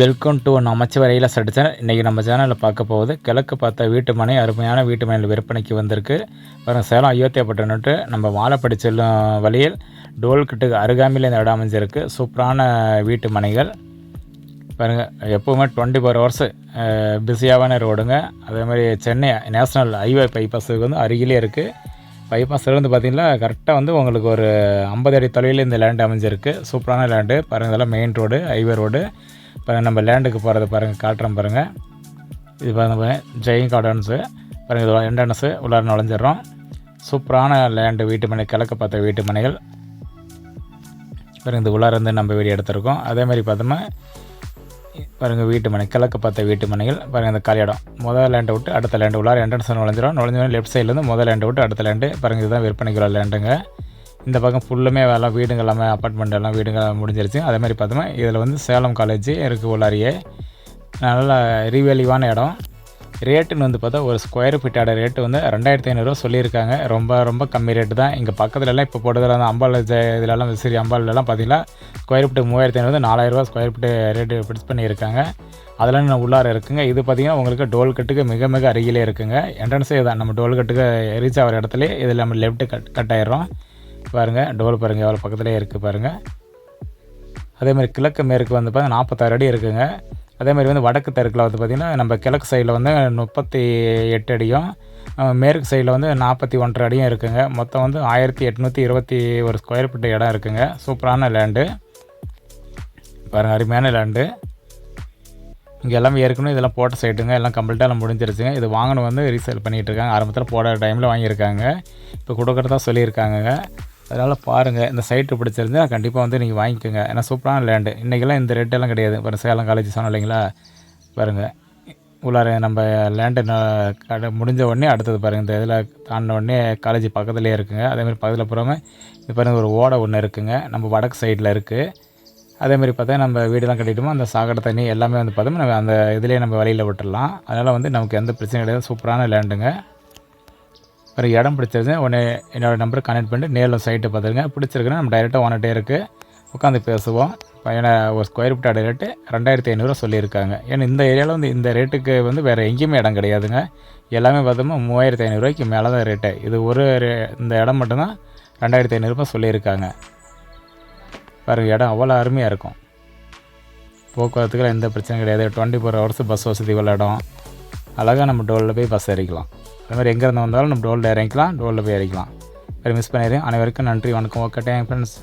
Welcome to நமச்சிவரையில் சட்டு channel இன்றைக்கி நம்ம சேனலில் பார்க்க போகுது கிழக்கு பார்த்த வீட்டு மனை அருமையான வீட்டு மனையில் விற்பனைக்கு வந்திருக்கு. பாருங்கள் சேலம் அயோத்தியாப்பட்டினட்டு நம்ம வாழைப்படி செல்லும் வழியில் டோல்கிட்டுக்கு அருகாமையில் இந்த இடம் அமைஞ்சிருக்கு. சூப்பரான வீட்டு மனைகள். பாருங்கள் எப்போவுமே டுவெண்ட்டி ஃபோர் ஹவர்ஸு பிஸியாவான ரோடுங்க. அதே மாதிரி சென்னை நேஷ்னல் ஹைவே பைபாஸுக்கு வந்து அருகிலே இருக்குது பைபாஸில் வந்து பார்த்திங்கன்னா கரெக்டாக வந்து உங்களுக்கு ஒரு ஐம்பது அடி தொலைவில் இந்த லேண்டு அமைஞ்சிருக்கு. சூப்பரான லேண்டு பாருங்கள் இதெல்லாம் மெயின் ரோடு ஹைவே ரோடு பாருங்கள் நம்ம லேண்டுக்கு போகிறத பாருங்கள் காட்டுறோம் பாருங்கள் இது பாருங்கள் ஜெயின் கார்டன்ஸு பாருங்கள் இது என்ட்ரன்ஸு உள்ளார நுழைஞ்சிடறோம். சூப்பரான லேண்டு வீட்டு மனை கிழக்க பார்த்த வீட்டு மனைகள். பாருங்கள் இது உள்ளார இருந்து நம்ம வீடு எடுத்திருக்கோம். அதே மாதிரி பார்த்தோம்னா பாருங்கள் வீட்டு மனை கிழக்கு பார்த்த வீட்டு மனைகள் பாருங்கள் இந்த காலியிடம் முதல் லேண்டை விட்டு அடுத்த லேண்டு உள்ளார் என்ட்ரன்ஸ் நுழைஞ்சிடும் நுழைஞ்சோடனே லெஃப்ட் சைட்லேருந்து முதல் லேண்டை விட்டு அடுத்த லேண்டு பாருங்கள் இதுதான் விற்பனைக்குள்ள லேண்டுங்க இந்த பக்கம் ஃபுல்லுமே வேலை வீடுங்க எல்லாமே அப்பார்ட்மெண்ட் எல்லாம் வீடுங்க முடிஞ்சிருச்சு. அதே மாதிரி பார்த்தோம்னா இதில் வந்து சேலம் காலேஜ் இருக்குது உள்ளாரியே. நல்ல ரீவேலிவான இடம். ரேட்டுன்னு வந்து பார்த்தா ஒரு ஸ்கொயர் ஃபீட்டோட ரேட்டு வந்து ரெண்டாயிரத்தி ஐநூறுரூவா சொல்லியிருக்காங்க. ரொம்ப ரொம்ப கம்மி ரேட்டு தான். இங்கே பக்கத்துலலாம் இப்போ போடுறதுல அந்த அம்பாள் இதிலலாம் சரி அம்பாலெல்லாம் பார்த்தீங்கன்னா ஸ்கொயர் ஃபீட்டு மூவாயிரத்தி ஐநூறு நாலாயிரரூவா ஸ்கொயர் ஃபீட்டு ரேட்டு ஃபிக்ஸ் பண்ணியிருக்காங்க. அதெல்லாம் நான் உள்ளார இருக்குங்க. இது பார்த்திங்கன்னா உங்களுக்கு டோல் கட்டுக்கு மிக மிக அருகிலே இருக்குங்க. என்ட்ரன்ஸே தான் நம்ம டோல் கட்டுக்கு ரீச் ஆகிற இடத்துல இதில் நம்ம லெஃப்ட்டு கட் கட் ஆயிடுறோம். பாருங்கள் டோல் பாருங்கள் எவ்வளோ பக்கத்துலேயே இருக்குது பாருங்கள் அதே மாதிரி கிழக்கு மேற்கு வந்து பார்த்தா நாற்பத்தாறு அடி இருக்குங்க. அதே மாதிரி வந்து வடக்கு தெற்கில் வந்து பார்த்திங்கன்னா நம்ம கிழக்கு சைடில் வந்து முப்பத்தி எட்டு அடியும் மேற்கு சைடில் வந்து நாற்பத்தி ஒன்றரை அடியும் இருக்குங்க. மொத்தம் வந்து ஆயிரத்தி எட்நூற்றி இருபத்தி ஒரு ஸ்கொயர் ஃபீட் இடம் இருக்குங்க. சூப்பரான லேண்டு பாருங்கள் அருமையான லேண்டு இங்கே எல்லாம் ஏற்கனவே இதெல்லாம் போட்ட சைட்டுங்க எல்லாம் கம்ப்ளீட்டாக எல்லாம் முடிஞ்சிருச்சுங்க. இது வாங்கணும் வந்து ரீசேல் பண்ணிகிட்டு இருக்காங்க. ஆரம்பத்தில் போட டைமில் வாங்கியிருக்காங்க. இப்போ கொடுக்குறதா சொல்லியிருக்காங்கங்க. அதனால் பாருங்கள் இந்த சைட்டு பிடிச்சிருந்தா கண்டிப்பாக வந்து நீங்கள் வாங்கிக்கோங்க. ஏன்னா சூப்பரான லேண்டு இன்றைக்கெல்லாம் இந்த ரேட்டெல்லாம் கிடையாது. இப்போ சேலம் காலேஜ் சொன்னோம் இல்லைங்களா? பாருங்கள் உள்ளார நம்ம லேண்டு கடை முடிஞ்ச உடனே அடுத்தது பாருங்கள் இந்த இதில் தாண்டின உடனே காலேஜ் பக்கத்துலேயே இருக்குங்க. அதேமாதிரி பக்கத்தில் போகிறவங்க இது பாருங்கள் ஒரு ஓடை ஒன்று இருக்குங்க. நம்ம வடக்கு சைடில் இருக்குது அதேமாதிரி பார்த்தா நம்ம வீடுலாம் கட்டிட்டோமோ அந்த சாக்கடை தண்ணி எல்லாமே வந்து பார்த்தோம்னா நம்ம அந்த இதுலேயே நம்ம வழியில் விட்டுடலாம். அதனால் வந்து நமக்கு எந்த பிரச்சனையும் கிடையாது. சூப்பரான லேண்டுங்க ஒரு இடம் பிடிச்சிருந்தேன். உடனே என்னோடய நம்பருக்கு கனெக்ட் பண்ணிட்டு நேரில் சைட்டை பார்த்துருங்க. பிடிச்சிருக்குன்னா நம்ம டைரெக்டாக ஓனட்டே இருக்குது உட்காந்து பேசுவோம். பையனை ஒரு ஸ்கொயர் ஃபீட்டோட ரேட்டு ரெண்டாயிரத்தி ஐநூறுரூவா சொல்லியிருக்காங்க. ஏன்னா இந்த ஏரியாவில் வந்து இந்த ரேட்டுக்கு வந்து வேறு எங்கேயுமே இடம் கிடையாதுங்க. எல்லாமே பார்த்தோம்னா மூவாயிரத்தி ஐநூறுரூவாய்க்கு மேலே தான் ரேட்டு இது ஒரு ரே- இந்த இடம் மட்டும்தான் ரெண்டாயிரத்தி ஐநூறுரூபா சொல்லியிருக்காங்க. பாருங்க இடம் அவ்வளோ அருமையாக இருக்கும். போக்குவரத்துக்கு எந்த பிரச்சனையும் கிடையாது. டுவெண்ட்டி ஃபோர் ஹவர்ஸ் பஸ் வசதி உள்ள இடம். அழகாக நம்ம டோலில் போய் பஸ் இறக்கலாம் அது மாதிரி எங்கேருந்து வந்தாலும் நம்ம டோலில் இறங்கிக்கலாம் டோலில் போய் இறக்கலாம் வேறு மிஸ் பண்ணிடுறேன் அனைவருக்கும் நன்றி வணக்கம். Okay time friends